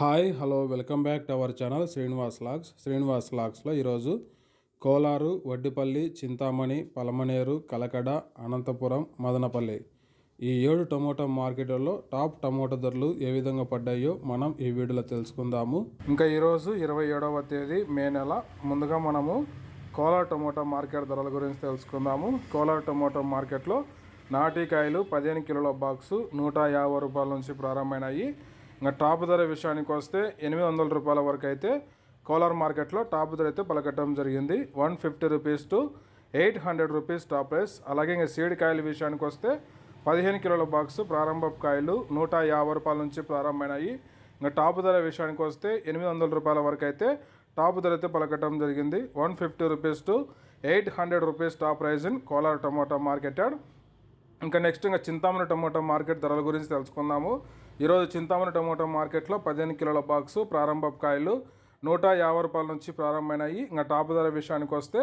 Hi hello welcome back to our channel Srinivas logs. Srinivas లాగ్స్లో ఈరోజు కోలారు వడ్డిపల్లి చింతామణి పలమనేరు కలకడ అనంతపురం మదనపల్లి ఈ ఏడు tomato మార్కెట్లలో టాప్ టమోటా ధరలు ఏ విధంగా పడ్డాయో మనం ఈ వీడియోలో తెలుసుకుందాము. ఇంకా ఈరోజు ఇరవై ఏడవ తేదీ మే నెల. ముందుగా మనము కోలార్ టమోటా మార్కెట్ ధరల గురించి తెలుసుకుందాము. కోలార్ టమోటా మార్కెట్లో నాటికాయలు పదిహేను కిలోల బాక్సు నూట యాభై రూపాయల నుంచి ప్రారంభమైనాయి. ఇంకా టాప్ ధర విషయానికి వస్తే ఎనిమిది వందల రూపాయల వరకు అయితే కోలార్ మార్కెట్లో టాప్ ధర అయితే పలకట్టడం జరిగింది. One fifty rupees to eight hundred rupees top price అలాగే ఇంకా సీడ్ కాయల విషయానికి వస్తే పదిహేను కిలోల బాక్స్ ప్రారంభ కాయలు నూట యాభై రూపాయల నుంచి ప్రారంభమైనాయి. ఇంకా టాప్ ధర విషయానికి వస్తే ఎనిమిది వందల రూపాయల వరకు అయితే టాప్ ధర అయితే పలకట్టడం జరిగింది. One fifty rupees to eight hundred rupees top price in Kolar tomato market ఇంకా నెక్స్ట్ ఇంకా చింతామణి టమాటో మార్కెట్ ధరల గురించి తెలుసుకుందాము. ఈరోజు చింతామణి టమాటో మార్కెట్లో పదిహేను కిలోల బాక్సు ప్రారంభ కాయలు నూట యాభై రూపాయల నుంచి ప్రారంభమైనాయి. ఇంకా టాప్ ధర విషయానికి వస్తే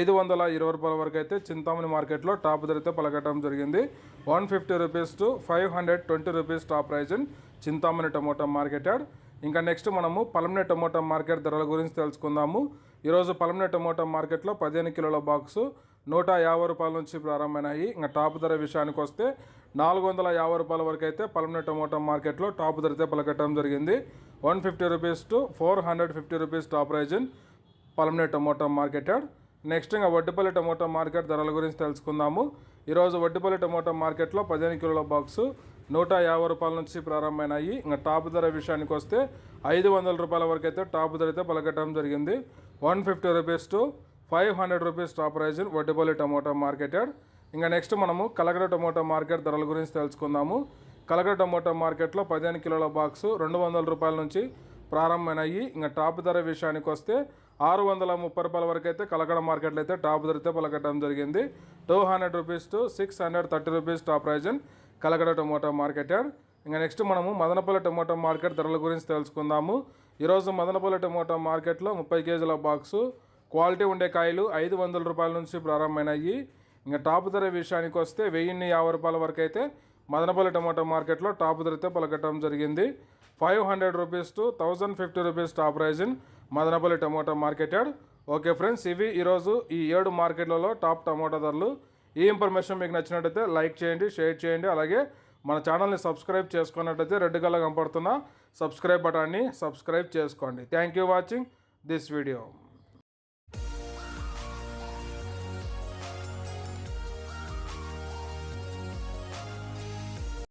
ఐదు వందల ఇరవై రూపాయల వరకు అయితే చింతామణి మార్కెట్లో టాప్ ధర అయితే పలకటం జరిగింది. One fifty rupees to five hundred twenty rupees top price in Chintamani tomato market yard. ఇంకా నెక్స్ట్ మనము పలమనే టమోటా మార్కెట్ ధరల గురించి తెలుసుకుందాము. ఈరోజు పలమనే టమోటా మార్కెట్లో పదిహేను కిలోల బాక్సు నూట యాభై రూపాయల నుంచి ప్రారంభమైనాయి. ఇంకా టాప్ ధర విషయానికి వస్తే నాలుగు వందల యాభై రూపాయల వరకు అయితే పలమనే టమోటా మార్కెట్లో టాప్ ధర అయితే పలకట్టడం జరిగింది. One fifty rupees to four hundred fifty rupees top price in Palamaner tomato market next ఇంకా వడ్డిపల్లి టమోటా మార్కెట్ ధరల గురించి తెలుసుకుందాము. ఈరోజు వడ్డిపల్లి టమోటా మార్కెట్లో పదిహేను కిలోల బాక్సు నూట యాభై రూపాయల నుంచి ప్రారంభమైనాయి. ఇంకా టాప్ ధర విషయానికి వస్తే ఐదు వందల రూపాయల వరకు అయితే టాప్ ధర అయితే పలకట్టడం జరిగింది. One fifty rupees to five hundred rupees top price Vaddipalli tomato market yard ఇంకా నెక్స్ట్ మనము కలగడ టమోటా మార్కెట్ ధరల గురించి తెలుసుకుందాము. కలగడ టమోటా మార్కెట్లో పదిహేను కిలోల బాక్సు రెండు వందల రూపాయల నుంచి ప్రారంభమైనాయి. ఇంకా టాప్ ధర విషయానికి వస్తే ఆరు వందల ముప్పై రూపాయల వరకు అయితే కలకడ మార్కెట్లో అయితే టాప్ ధరతో పలకడం జరిగింది. Two hundred rupees to six hundred thirty rupees top price Kalakada tomato market ఇంకా నెక్స్ట్ మనము మదనపల్లి టమోటా మార్కెట్ ధరల గురించి తెలుసుకుందాము. ఈరోజు మదనపల్లి టమోటా మార్కెట్లో ముప్పై కేజీల బాక్సు క్వాలిటీ ఉండే కాయలు ఐదు వందల రూపాయల నుంచి ప్రారంభమైనాయి. ఇంకా టాప్ ధర విషయానికి వస్తే వెయ్యిన్ని యాభై రూపాయల వరకు అయితే మదనపల్లి టమాటో మార్కెట్లో టాప్ ధరతో పలకటం జరిగింది. Five hundred rupees to thousand fifty rupees top price in Madanapalli tomato market yard okay friends ఇవి ఈరోజు ఈ ఏడు మార్కెట్లలో టాప్ టమాటో ధరలు. ఈ ఇన్ఫర్మేషన్ మీకు నచ్చినట్టయితే లైక్ చేయండి షేర్ చేయండి. అలాగే మన ఛానల్ని సబ్స్క్రైబ్ చేసుకున్నట్టయితే రెడ్ కలర్ కనపడుతున్న సబ్స్క్రైబ్ బటాన్ని సబ్స్క్రైబ్ చేసుకోండి. Thank you watching this video.